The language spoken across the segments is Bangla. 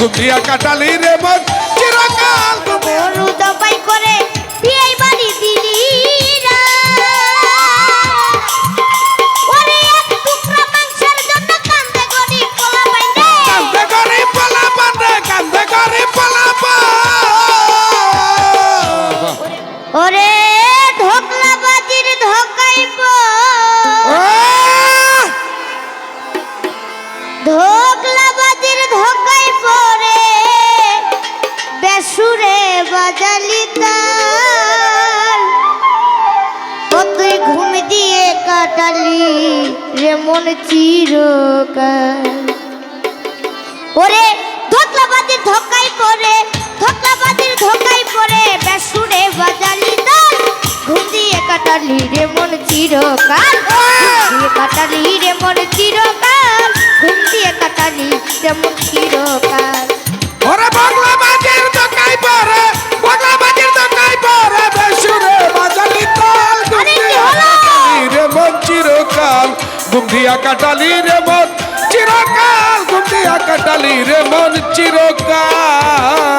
দুনিয়া কাটালি রে মন জালি ঘুম দিয়ে কাটালি রে মন চিরকাল। ওরে ধোকলাবাজির ধোকাই পরে ধোকলাবাজির ধোকাই পরে বেসুরে বাজালি ঘুম দিয়ে কাটালি রে মন চিরকাল। দিয়ে কাটালি রে মন চিরকাল। ঘুম দিয়ে কাটালি রে মন চিরকাল। কাটালি রে মন চিরকাল।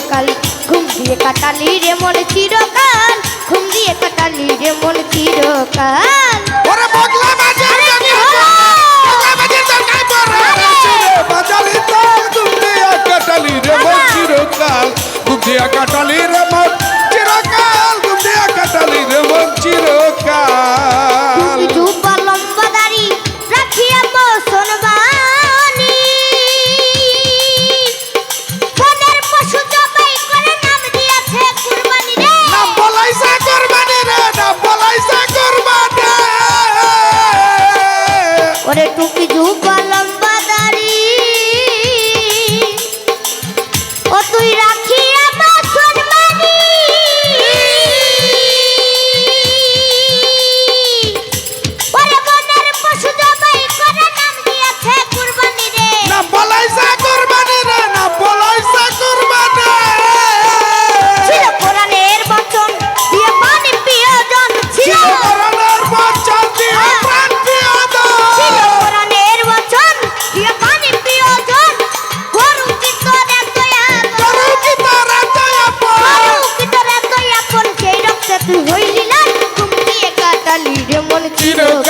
চিরকাল। ঘুম দিয়ে কাটালি রে মন চিরকাল। ঘুম দিয়ে কাটালি রে মন চিরকাল। ওরে বদলা বাজার চিরকাল। ঘুম দিয়ে কাটালি রে মন চিরকাল। ঘুম দিয়ে কাটালি রে মন চিরকাল।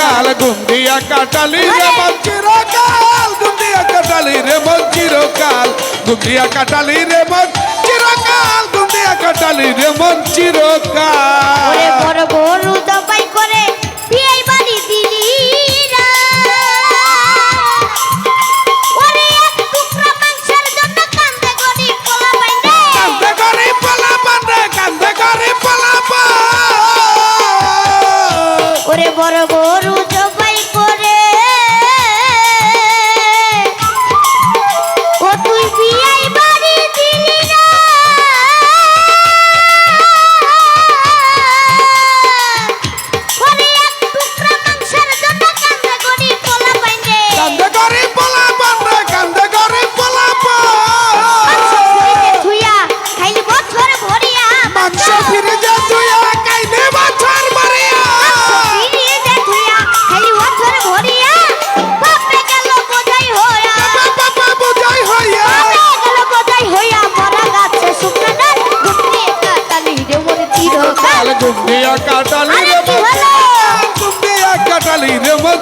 চিরকাল গুন্দিয়া কাটালি রে মন চিরকাল গুন্দিয়া কাটালি রে মন চিরকাল গুন্দিয়া কাটালি রে মন চিরকাল গুন্দিয়া কাটালি রে মন চিরকাল। বড় বড় উদপাই করে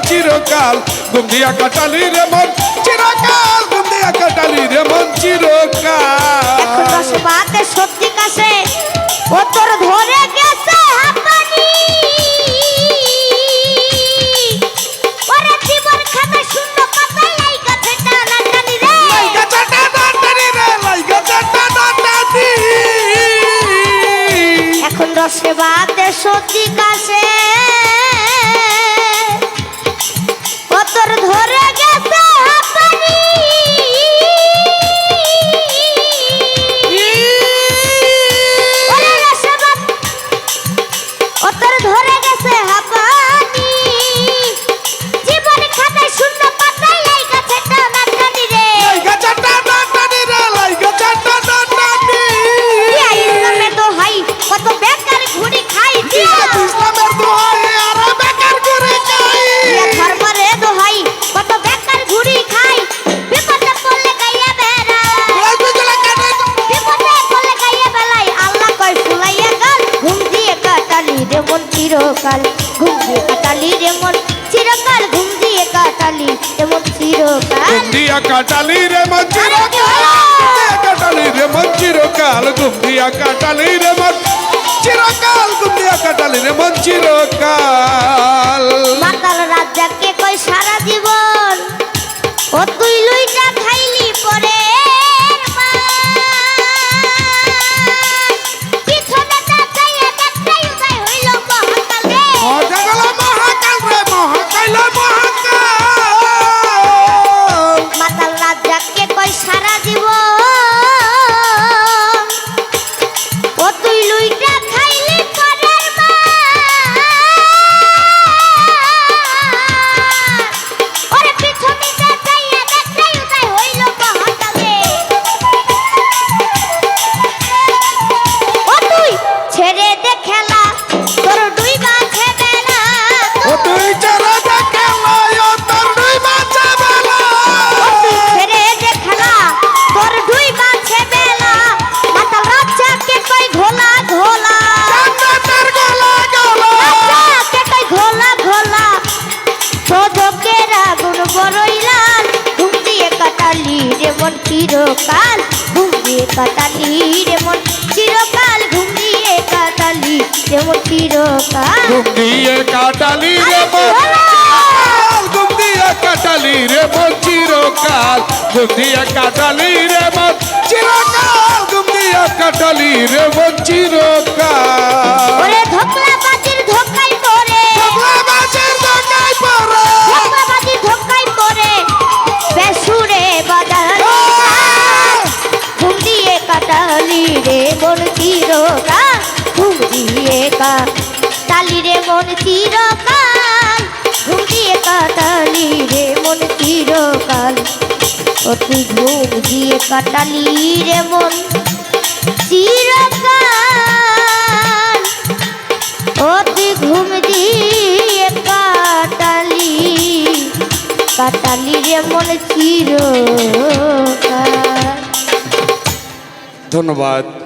চিরকাল ঘুম দিয়া কাটালি রে মন চিরকাল ঘুম দিয়া কাটালি রে মন এখন চিরকাল বাতে সত্যি কাছে ও তোর ধরে গেছে হাঁপানি। ওরে জীবন খাতা শূন্য পাতায় এই কাছে টানা রে। লাইগা চাটা ডান্ডানি রে লাইগা চাটা ডান্ডানি এখন দশে বাতে সত্যি কাছে ও চিরকাল ঘুম দিয়ে কাটালি রে মন, চিরকাল ঘুম দিয়ে কাটালি রে মন, চিরকাল দিয়ে কাটালি রে মন, চিরকাল কাটালি রে চিরকাল দিয়ে কাটালি রে মন, চিরকাল দিয়ে কাটালি রে মন, চিরকাল। মন চিরকাল ঘুম দিয়ে কাটালি রে মন। চিরকাল ঘুম দিয়ে কাটালি রে মন চিরকাল। ঘুম দিয়ে কাটালি রে মন। বলো। ঘুম দিয়ে কাটালি রে মন চিরকাল। ঘুম দিয়ে কাটালি রে মন। চিরকাল ঘুম দিয়ে কাটালি রে মন চিরকাল। কাটালি রে মন চিরকাল, ঘুম দিয়ে কাটালি রে মন চিরকাল, ঘুম দিয়ে কাটালি রে মন চিরকাল। ঘুম দিয়ে কাটালি রে মন চিরকাল। তুই ঘুম দিয়ে কাটালি কাটালি রে মন চিরকাল। ধন্যবাদ।